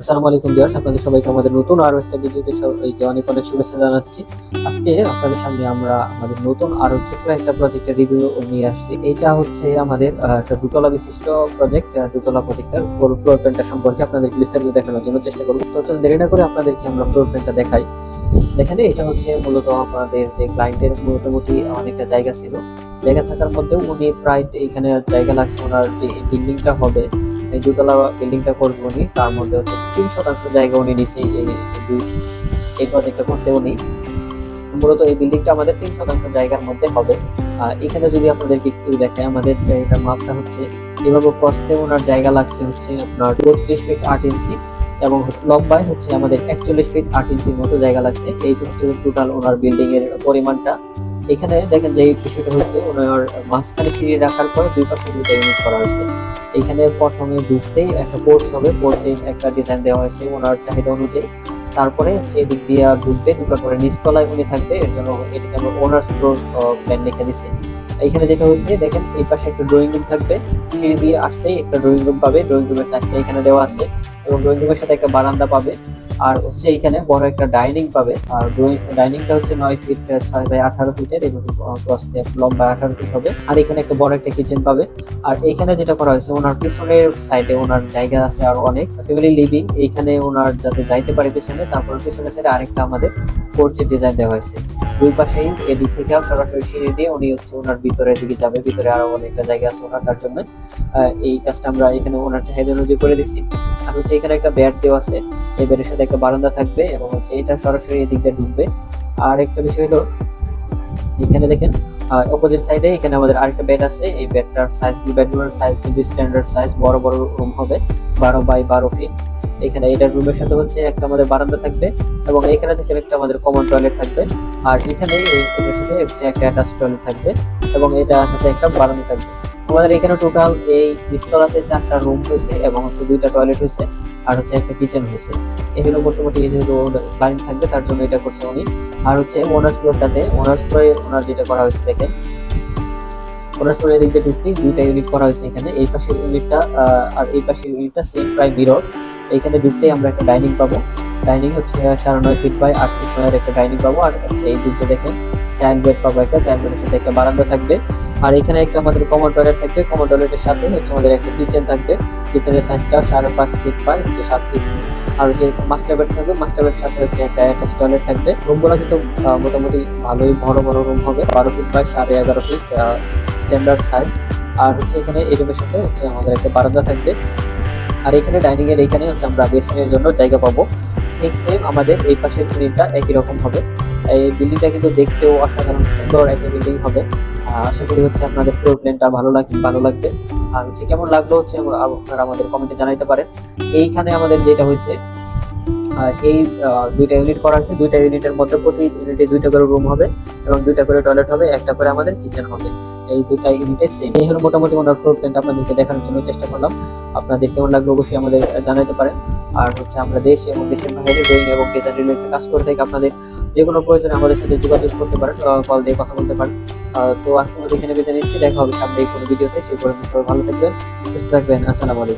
আসসালামু আলাইকুম ভিউয়ার্স, আপনাদের সবাইকে আমাদের নতুন আরও একটা ভিডিওতে সবাইকে অনেক অনেক শুভেচ্ছা জানাচ্ছি। আজকে আপনাদের সামনে আমরা আমাদের নতুন আরও ছোট্ট একটা প্রজেক্টের রিভিউ নিয়ে আসছি। এটা হচ্ছে আমাদের একটা দুতলা বিশিষ্ট প্রজেক্ট দুতলা প্রজেক্টের ফ্লোর ফ্লোর প্ল্যানটা সম্পর্কে আপনাদেরকে বিস্তারিত দেখানোর জন্য চেষ্টা করব। তো চলুন, দেরি না করে আপনাদেরকে আমরা ফ্লোর প্ল্যানটা দেখাই। দেখেন, এটা হচ্ছে মূলত আমাদের যে ক্লায়েন্টের মোটামুটি অনেকটা জায়গা ছিল। জায়গা থাকার মধ্যেও উনি প্রায় এখানে জায়গা লাগছে ওনার যে বিল্ডিংটা হবে। এই দুতলা বিল্ডিংটা করবে উনি। তার মধ্যে হচ্ছে তিন শতাংশ জায়গা উনি নিছে এই এই প্রজেক্টটা করতে উনি। মূলত এই বিল্ডিংটা আমাদের তিন শতাংশ জায়গার মধ্যে হবে। আর এখানে যদি আপনাদেরকে একটু দেখায় আমাদের এটা মাপটা হচ্ছে, এভাবে প্রস্তে ওনার জায়গা লাগছে হচ্ছে আপনার বত্রিশ ফিট আট ইঞ্চি এবং লম্বায় হচ্ছে আমাদের একচল্লিশ ফিট আট ইঞ্চির মতো জায়গা লাগছে। এইটা হচ্ছে টোটাল ওনার বিল্ডিং এর পরিমাণটা। এখানে দেখেন যে এই বিষয়টা হচ্ছে ওনার মাঝখানে সিঁড়ি রাখার পরে দুই পাশে দুইটা ইউনিট করা হয়েছে। এখানে প্রথমে ঢুকতেই একটা কোর্স হবে কোর্সে একটা ডিজাইন দেওয়া হয়েছে ওনার চাহিদা অনুযায়ী। তারপরে যে দিক দিয়ে ঢুকবে, ঢুকার পরে নিচতলায় উনি থাকবে, এর জন্য এটাকে আমরা ওনার ফ্লোর প্ল্যান লিখে দিছি। এখানে যেটা হচ্ছে দেখেন এই পাশে একটা ড্রয়িং রুম থাকবে, সিঁড়ি দিয়ে আসতেই একটা ড্রয়িং রুম পাবে। ড্রয়িং রুমের সাইজটা এখানে দেওয়া আছে এবং ড্রয়িং রুমের সাথে একটা বারান্দা পাবে। আর হচ্ছে এখানে বড় একটা ডাইনিং পাবে। আর ডাইনিংটা হচ্ছে নয় ফিট ছয় বাই আঠারো ফিটের এবং প্রস্তে লম্বা আঠারো ফিট হবে। আর এখানে একটা বড় একটা কিচেন পাবে। আর এখানে যেটা করা হয়েছে, ওনার পিছনের সাইডে ওনার জায়গা আছে আর অনেক। ফ্যামিলি লিভিং এইখানে ওনার যাতে যাইতে পারে পিছনে, তারপর পিছনের সাইডে আরেকটা আমাদের পোর্চের ডিজাইন দেওয়া হয়েছে। দুই পাশেই এদিক থেকেও সরাসরি সিঁড়ি দিয়ে উনি হচ্ছে ওনার ভিতরের দিকে যাবে। ভিতরে আরও অনেকটা জায়গা আছে ওনার, তার জন্য এই কাজটা আমরা এখানে ওনার চাহিদা অনুযায়ী করে দিচ্ছি। আর হচ্ছে এখানে একটা বেড দেওয়া আছে। এই বেডের সাথে একটা বারান্দা থাকবে এবং হচ্ছে এটা সরাসরি এদিক দিয়ে ঢুকবে। আর একটা বিষয় হলো, এখানে দেখেন অপোজিট সাইডে এখানে আমাদের আরেকটা বেড আছে। এই বেডটার সাইজ বেডরুমের সাইজ কিন্তু স্ট্যান্ডার্ড সাইজ বড় বড় রুম হবে, বারো বাই বারো ফিট এখানে এটার রুমের সাথে হচ্ছে একটা আমাদের বারান্দা থাকবে এবং এখানে থেকে একটা আমাদের কমন টয়লেট থাকবে। আর এখানে এই সাথে হচ্ছে একটা অ্যাটাচ টয়লেট থাকবে এবং এটা সাথে একটা বারান্দা থাকবে। আমাদের এখানে টোটাল এই বিস্তলাতে চারটা রুম হয়েছে এবং হচ্ছে দুইটা টয়লেট হয়েছে আর হচ্ছে একটা কিচেন হয়েছে। এগুলো মোটামুটি যেহেতু ক্লায়েন্ট থাকবে, তার জন্য এটা করছে উনি। আর হচ্ছে ওনার্স ফ্লোরটাতে ওনার্স ফ্লোরে ওনার যেটা করা হয়েছে দেখেন। ওনার্স ফ্লোরে এদিক দিয়ে ঢুকতেই দুইটা ইউনিট করা হয়েছে এখানে। এই পাশের ইউনিটটা আর এই পাশের ইউনিটটা সেম প্রায় মিরর এইখানে ঢুকতেই আমরা একটা ডাইনিং পাবো। ডাইনিং হচ্ছে সাড়ে নয় ফিট বাই আট ফিট একটা ডাইনিং পাবো। আর হচ্ছে এই দুটো দেখেন চাইল্ড বেড পাবো একটা। চাইল্ড বেডের সাথে একটা বারান্দা থাকবে। আর এখানে একটা আমাদের কমন টয়লেট থাকবে। কমন টয়লেটের সাথে হচ্ছে আমাদের একটা কিচেন থাকবে। কিচেনের সাইজটা সাড়ে পাঁচ ফিট বাই হচ্ছে সাত ফিট আর হচ্ছে মাস্টার বেড থাকবে। মাস্টার বেড সাথে হচ্ছে একটা অ্যাটাচ টয়লেট থাকবে। রুমগুলো কিন্তু মোটামুটি ভালোই বড় বড় রুম হবে। বারো ফিট বাই সাড়ে এগারো ফিট স্ট্যান্ডার্ড সাইজ আর হচ্ছে এখানে এই রুমের সাথে হচ্ছে আমাদের একটা বারান্দা থাকবে। আর এখানে ডাইনিং এর এখানে হচ্ছে আমরা বেসিনের জন্য জায়গা পাবো। ঠিক সেম আমাদের এই পাশের বিল্ডিংটা একই রকম হবে। এই বিল্ডিংটা কিন্তু দেখতেও অসাধারণ সুন্দর একটা বিল্ডিং হবে। আশা করি হচ্ছে আপনাদের ফ্লোর প্ল্যানটা ভালো লাগবে ভালো লাগবে। আর হচ্ছে কেমন লাগল হচ্ছে আপনারা আমাদের কমেন্টে জানাইতে পারেন। এইখানে আমাদের যেটা হয়েছে এই দুইটা ইউনিট করা হয়েছে। দুইটা ইউনিটের মধ্যে প্রতি ইউনিটে দুইটা করে রুম হবে এবং দুইটা করে টয়লেট হবে, একটা করে আমাদের কিচেন হবে। এই দুইটা ইউনিটে সেম এই হলো মোটামুটি ওনার ফ্লোর প্ল্যানটা আপনাদেরকে দেখানোর জন্য চেষ্টা করলাম। আপনাদের কেমন লাগল অবশ্যই আমাদের জানাতে পারেন। আর হচ্ছে আমরা দেশ এবং দেশের বাইরে ড্রয়িং এবং ডিজাইন রিলেটেড কাজ করে থাকি আপনাদের যে কোনো প্রয়োজনে আমাদের সাথে যোগাযোগ করতে পারেন কল দিয়ে কথা বলতে পারেন। তো আজকে আমাদের এখানে বিদায় নিচ্ছি, দেখা হবে সামনে কোনো ভিডিওতে। সেই পর্যন্ত সবাই ভালো থাকবেন, সুস্থ থাকবেন। আসসালামু আলাইকুম।